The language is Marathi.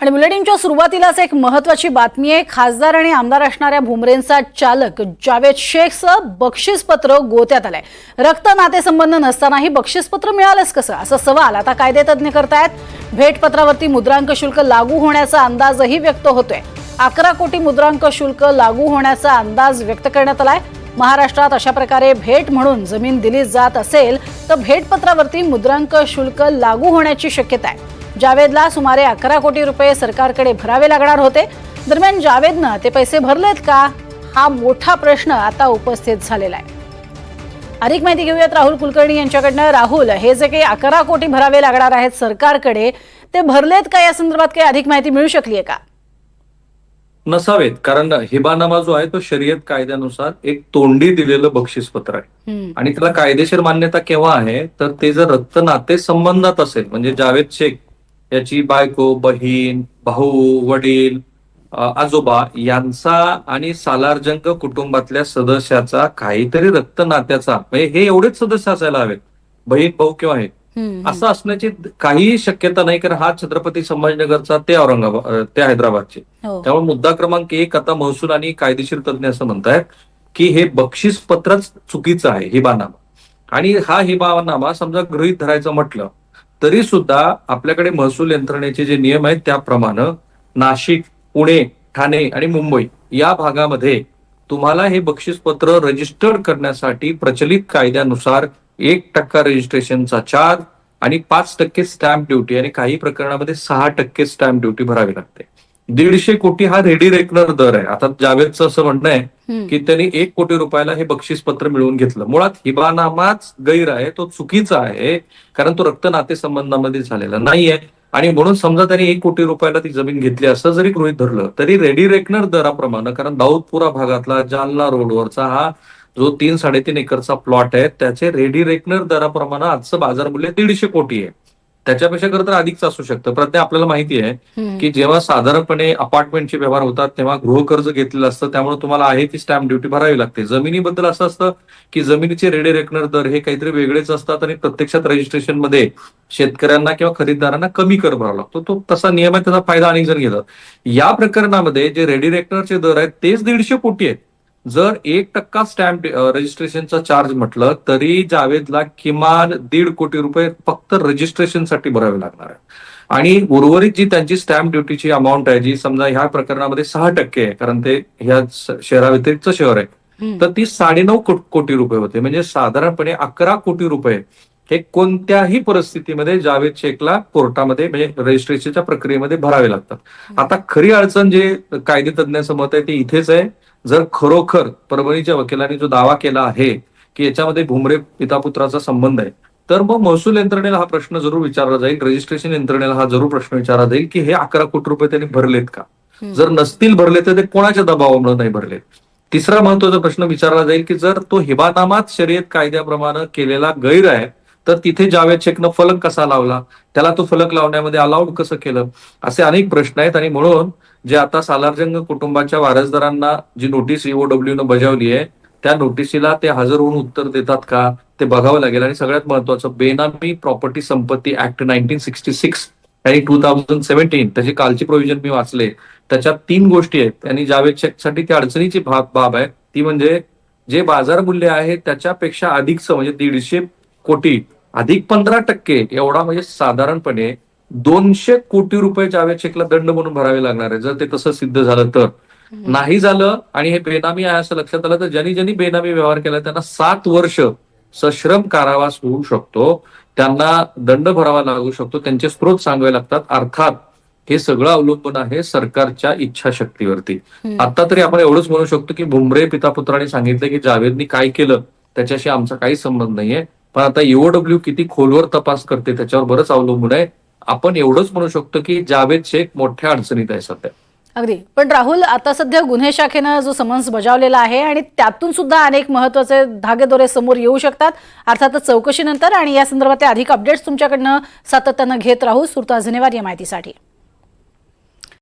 आणि बुलेटिनच्या सुरुवातीलाच एक महत्वाची बातमी आहे. खासदार आणि आमदार असणाऱ्या भुमरेंचा चालक जावेद शेखचं बक्षीसपत्र गोत्यात आलंय. रक्त नातेसंबंध नसतानाही बक्षीसपत्र मिळालंच कसं? असा सवाल आता कायदेतज्ञ करतायत. भेटपत्रावरती मुद्रांक शुल्क लागू होण्याचा अंदाजही व्यक्त होतोय. अकरा कोटी मुद्रांक शुल्क लागू होण्याचा अंदाज व्यक्त करण्यात आलाय. महाराष्ट्रात अशा प्रकारे भेट म्हणून जमीन दिली जात असेल तर भेटपत्रावरती मुद्रांक शुल्क लागू होण्याची शक्यता आहे. जावेदला सुमारे अकरा कोटी रुपये सरकारकडे भरावे लागणार होते. दरम्यान जावेदनं ते पैसे भरलेत का? हा मोठा प्रश्न आता उपस्थित झालेला आहे. अधिक माहिती घेऊयात राहुल कुलकर्णी यांच्याकडनं. राहुल हे जे काही अकरा कोटी भरावे लागणार आहेत सरकारकडे ते भरलेत का? या संदर्भात काही अधिक माहिती मिळू शकली आहे का? नसावेत कारण हिबानामा जो आहे तो शर्यत कायद्यानुसार एक तोंडी दिलेलं बक्षीसपत्र आहे. आणि त्याला कायदेशीर मान्यता केव्हा आहे? तर ते जर रक्त नाते संबंधात असेल म्हणजे जावेद शेख याची बायको बहीण भाऊ वडील आजोबा यांचा आणि सालारजंग कुटुंबातल्या सदस्याचा काहीतरी रक्त नात्याचा म्हणजे हे एवढेच सदस्य असायला हवेत बहीण भाऊ किंवा हे. असं असण्याची काहीही शक्यता नाही कारण हा छत्रपती संभाजीनगरचा ते औरंगाबाद ते हैदराबादचे हो. त्यामुळे मुद्दा क्रमांक एक आता महसूल आणि कायदेशीर तज्ञ असं म्हणतायत की हे बक्षीस पत्रच चुकीचं आहे हिबानामा आणि हा हिबानामा समजा गृहीत धरायचं म्हटलं तरी सुद्धा आपल्याकडे महसूल यंत्रणेचे जे नियम आहेत त्याप्रमाणे नाशिक पुणे ठाणे आणि मुंबई या भागामध्ये तुम्हाला हे बक्षीसपत्र रजिस्टर्ड करण्यासाठी प्रचलित कायद्यानुसार एक टक्का रजिस्ट्रेशनचा चार्ज आणि पाच टक्के स्टॅम्प ड्युटी आणि काही प्रकरणामध्ये सहा टक्के स्टॅम्प ड्युटी भरावी लागते. दीडशे कोटी हा रेडी रेकनर दर आहे. आता जावेदचं असं म्हणणं आहे. की त्यांनी एक कोटी रुपयाला हे बक्षीस पत्र मिळवून घेतलं. मुळात हिबानामाच गैर आहे तो चुकीचा आहे कारण तो रक्त नातेसंबंधामध्ये झालेला नाहीये. आणि म्हणून समजा त्यांनी एक कोटी रुपयाला ती जमीन घेतली असं जरी गृहित धरलं तरी रेडी रेकनर दराप्रमाणे कारण दाऊदपुरा भागातला जालना रोडवरचा हा जो तीन साडेतीन एकरचा प्लॉट आहे त्याचे रेडी रेकनर दराप्रमाणे आजचं बाजार मूल्य दीडशे कोटी आहे. त्याच्यापेक्षा खरं तर अधिकच असू शकतं. प्रत्येक आपल्याला माहिती आहे. की जेव्हा साधारणपणे अपार्टमेंटचे व्यवहार होतात तेव्हा गृहकर्ज घेतलेलं असतं त्यामुळे तुम्हाला आहे ती स्टॅम्प ड्युटी भरावी लागते. जमिनीबद्दल असं असतं की जमिनीचे रेडे रेकनर दर हे काहीतरी वेगळेच असतात आणि प्रत्यक्षात रजिस्ट्रेशनमध्ये शेतकऱ्यांना किंवा खरीददारांना कमी कर भरावा लागतो. तो तसा नियम आहे त्याचा फायदा अनेक जण घेतात. या प्रकरणामध्ये जे रेडी रेकनरचे दर आहेत तेच दीडशे कोटी आहेत. जर एक टक्का स्टॅम्प रजिस्ट्रेशनचा चार्ज म्हटलं तरी जावेदला किमान दीड कोटी रुपये फक्त रजिस्ट्रेशनसाठी भरावे लागणार आहे. आणि उर्वरित जी त्यांची स्टॅम्प ड्युटीची अमाऊंट आहे जी समजा ह्या प्रकरणामध्ये सहा टक्के आहे कारण ते ह्या शहराव्यतिरिक्त शहर आहे. तर ती साडेनऊ को- कोटी रुपये होते. म्हणजे साधारणपणे अकरा कोटी रुपये हे कोणत्याही परिस्थितीमध्ये जावेद शेखला कोर्टामध्ये म्हणजे रजिस्ट्रेशनच्या प्रक्रियेमध्ये भरावे लागतात. आता खरी अडचण जे कायदेतज्ञाचं मत आहे ते इथेच आहे. जर खरोखर परभणीच्या वकिलांनी जो दावा केला आहे की याच्यामध्ये भुमरे पितापुत्राचा संबंध आहे तर मग महसूल यंत्रणेला हा प्रश्न जरूर विचारला जाईल रजिस्ट्रेशन यंत्रणेला हा जरूर प्रश्न विचारला जाईल की हे अकरा कोटी रुपये त्यांनी भरलेत का. जर नसतील भरले तर ते कोणाच्या दबावामुळे नाही भरले तिसरा महत्त्वाचा प्रश्न विचारला जाईल की जर तो हिबानामाच शर्यत कायद्याप्रमाणे केलेला गैर आहे तर तिथे जावेद शेखनं फलक कसा लावला? त्याला तो फलक लावण्यामध्ये अलाउड कसं केलं? असे अनेक प्रश्न आहेत आणि म्हणून जे आता सालारजंग कुटुंबाच्या वारसदारांना जी नोटीस ईओडब्ल्यू न बजावली आहे त्या नोटिसीला ते हजर होऊन उत्तर देतात का? ते बघावं लागेल. आणि सगळ्यात महत्वाचं बेनामी प्रॉपर्टी संपत्ती ऍक्ट नाईन्टीन सिक्स्टी सिक्स आणि टू थाउजंड सेव्हन्टीन त्याची कालचे प्रोव्हिजन मी वाचले. त्याच्यात तीन गोष्टी आहेत. आणि जावेद शेखसाठी ती अडचणीची बाब बाब आहे. ती म्हणजे जे बाजार मूल्य आहे त्याच्यापेक्षा अधिकचं म्हणजे दीडशे कोटी अधिक पंधरा टक्के एवढा म्हणजे साधारणपणे दोनशे कोटी रुपये जावेद शेखला दंड म्हणून भरावे लागणार आहे. जर ते तसं सिद्ध झालं तर. नाही झालं आणि हे बेनामी आहे असं लक्षात आलं तर ज्यांनी ज्यांनी बेनामी व्यवहार केला त्यांना सात वर्ष सश्रम कारावास होऊ शकतो. त्यांना दंड भरावा लागू शकतो. त्यांचे स्रोत सांगावे लागतात. अर्थात हे सगळं अवलंबून आहे सरकारच्या इच्छाशक्तीवरती. आता तरी आपण एवढंच म्हणू शकतो की भुमरे पितापुत्रांनी सांगितलं की जावेदनी काय केलं त्याच्याशी आमचा काही संबंध नाहीये. पण आता एओडब्ल्यू किती खोलवर तपास करते त्याच्यावर बरंच अवलंबून आहे. आपण एवढंच म्हणू शकतो की जावेद शेख मोठ्या अडचणीत आहे सध्या. अगदी. पण राहुल आता सध्या गुन्हे शाखेनं जो समन्स बजावलेला आहे आणि त्यातून सुद्धा अनेक महत्त्वाचे धागेदोरे समोर येऊ शकतात. अर्थातच चौकशीनंतर आणि या संदर्भातले अधिक अपडेट्स तुमच्याकडनं सातत्यानं घेत राहू. सुरता धन्यवाद या माहितीसाठी.